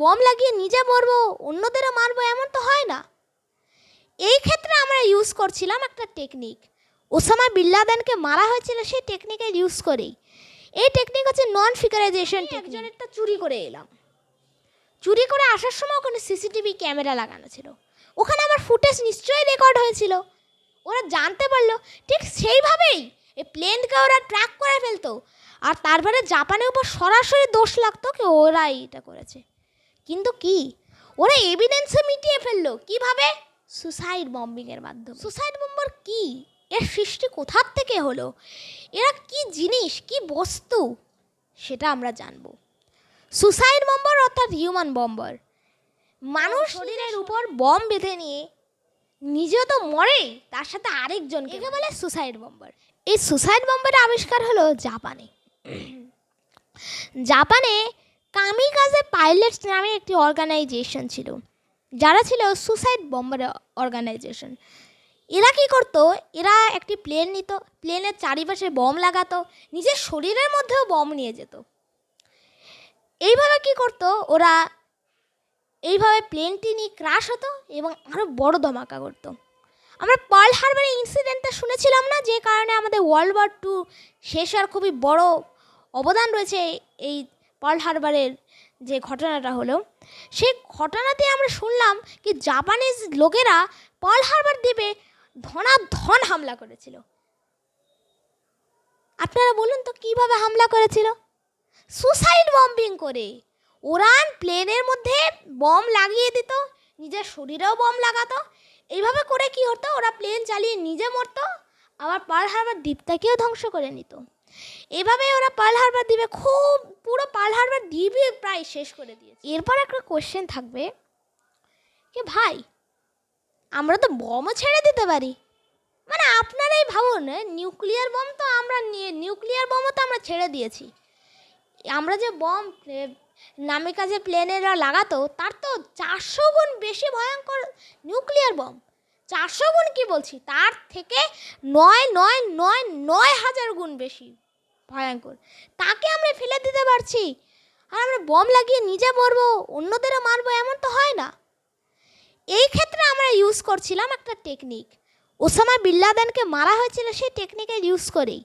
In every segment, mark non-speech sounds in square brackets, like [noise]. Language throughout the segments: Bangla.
বম লাগিয়ে নিজে মরবো অন্যদেরও মারবো এমন তো হয় না। এই ক্ষেত্রে আমরা ইউজ করছিলাম একটা টেকনিক ওসামা বিল্লাদানকে মারা হয়েছিল সেই টেকনিকের ইউজ করেই। এই টেকনিক হচ্ছে নন ফিগারাইজেশন একজনেরটা চুরি করে এলাম। চুরি করে আসার সময় ওখানে সিসিটিভি ক্যামেরা লাগানো ছিল। ওখানে আমার ফুটেজ নিশ্চয়ই রেকর্ড হয়েছিল। ওরা জানতে পারল ঠিক সেইভাবেই এই প্লেনকে ওরা ট্র্যাক করে ফেলতো। আর তারপরে জাপানের উপর সরাসরি দোষ লাগতো কি ওরাই এটা করেছে। কিন্তু কি? ওরা এভিডেন্সে মিটিয়ে ফেলল। কীভাবে? সুসাইড বম্বিংয়ের মাধ্যমে। সুসাইড বম্বার কি? এর সৃষ্টি কোথার থেকে হলো? এরা কি জিনিস কি বস্তু? সেটা আমরা জানব। সুসাইড বম্বার অর্থাৎ হিউম্যান বম্বার মানুষ শরীরের উপর বম বেঁধে নিয়ে নিজেও তো মরে তার সাথে আরেকজনকে একে বলে সুসাইড বম্বার এই সুসাইড বম্বারের আবিষ্কার হলো জাপানে। [clears throat] জাপানে কামিকাজে পাইলটস নামে একটি অর্গানাইজেশন ছিল, যারা ছিল সুসাইড বম্বার অর্গানাইজেশন এরা কী করতো? এরা একটি প্লেন নিত প্লেনের চারিপাশে বম লাগাতো, নিজের শরীরের মধ্যেও বম নিয়ে যেত। এইভাবে কি করতো? ওরা এইভাবে প্লেনটি নিয়ে ক্রাশ হতো এবং আরও বড় ধমাকা করতো। আমরা পার্ল হারবারের ইনসিডেন্টটা শুনেছিলাম না? যে কারণে আমাদের ওয়ার্ল্ড ওয়ার টু শেষ হওয়ার খুবই বড় অবদান রয়েছে এই পার্ল হারবারের যে ঘটনাটা হলো, সেই ঘটনাতে আমরা শুনলাম কি জাপানিজ লোকেরা পার্ল হারবার দ্বীপে ধনাধন হামলা করেছিল। আপনারা বলুন তো কীভাবে হামলা করেছিল? সুসাইড বম্বিং করে। ওরান প্লেনের মধ্যে বম লাগিয়ে দিত, নিজের শরীরেও বম লাগাতো। এইভাবে করে কি হতো? ওরা প্লেন চালিয়ে নিজে মরতো, আবার পার্ল হারবার দ্বীপটাকেও ধ্বংস করে নিত। এভাবে ওরা পার্ল হারবার দ্বীপে খুব পুরো পার্ল হারবার দ্বীপই প্রায় শেষ করে দিয়েছে। এরপর একটা কোশ্চেন থাকবে কি ভাই, আমরা তো বমও ছেড়ে দিতে পারি। মানে আপনারাই ভাবুন নিউক্লিয়ার বম তো আমরা নিউক্লিয়ার বমও তো আমরা ছেড়ে দিয়েছি। আমরা যে বম নামে কাজে প্লেনেরা লাগাতো, তার তো চারশো গুণ বেশি ভয়ঙ্কর নিউক্লিয়ার বম চারশো গুণ কি বলছি? তার থেকে নয় নয় নয় নয় হাজার গুণ বেশি। ভয়ঙ্কর। তাকে আমরা ফেলে দিতে পারছি। আর আমরা বম লাগিয়ে নিজে মরবো, অন্যদেরও মারবো, এমন তো হয় না। এই ক্ষেত্রে আমরা ইউজ করছিলাম একটা টেকনিক ওসামা বিল্লাদানকে মারা হয়েছিল সেই টেকনিকের ইউজ করেই।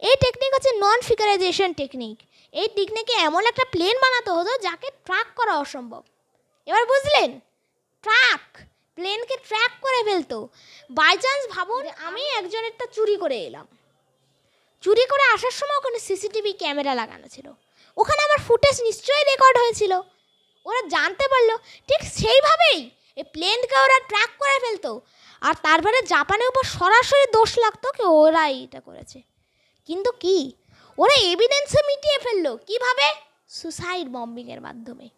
এই টেকনিক হচ্ছে নন ফিগারাইজেশন টেকনিক এই টেকনিকে এমন একটা প্লেন বানাতে হতো যাকে ট্র্যাক করা অসম্ভব। এবার বুঝলেন? ট্র্যাক প্লেনকে ট্র্যাক করে ফেলতো। বাই চান্স ভাবুন, আমি একজনেরটা চুরি করে এলাম। চুরি করে আসার সময় ওখানে সিসিটিভি ক্যামেরা লাগানো ছিল। ওখানে আমার ফুটেজ নিশ্চয়ই রেকর্ড হয়েছিল। ওরা জানতে পারল, ঠিক সেইভাবেই এই প্লেনকে ওরা ট্র্যাক করে ফেলতো। আর তারপরে জাপানের উপর সরাসরি দোষ লাগতো কি ওরাই এটা করেছে। কিন্তু কি? ওরা এভিডেন্সে মিটিয়ে ফেলল। কীভাবে? সুসাইড বম্বিংয়ের মাধ্যমে।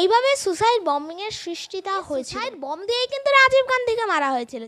এইভাবে সুসাইড বম্বিংয়ের সৃষ্টিটা হয়েছে বম দিয়েই কিন্তু রাজীব গান্ধীকে মারা হয়েছিল।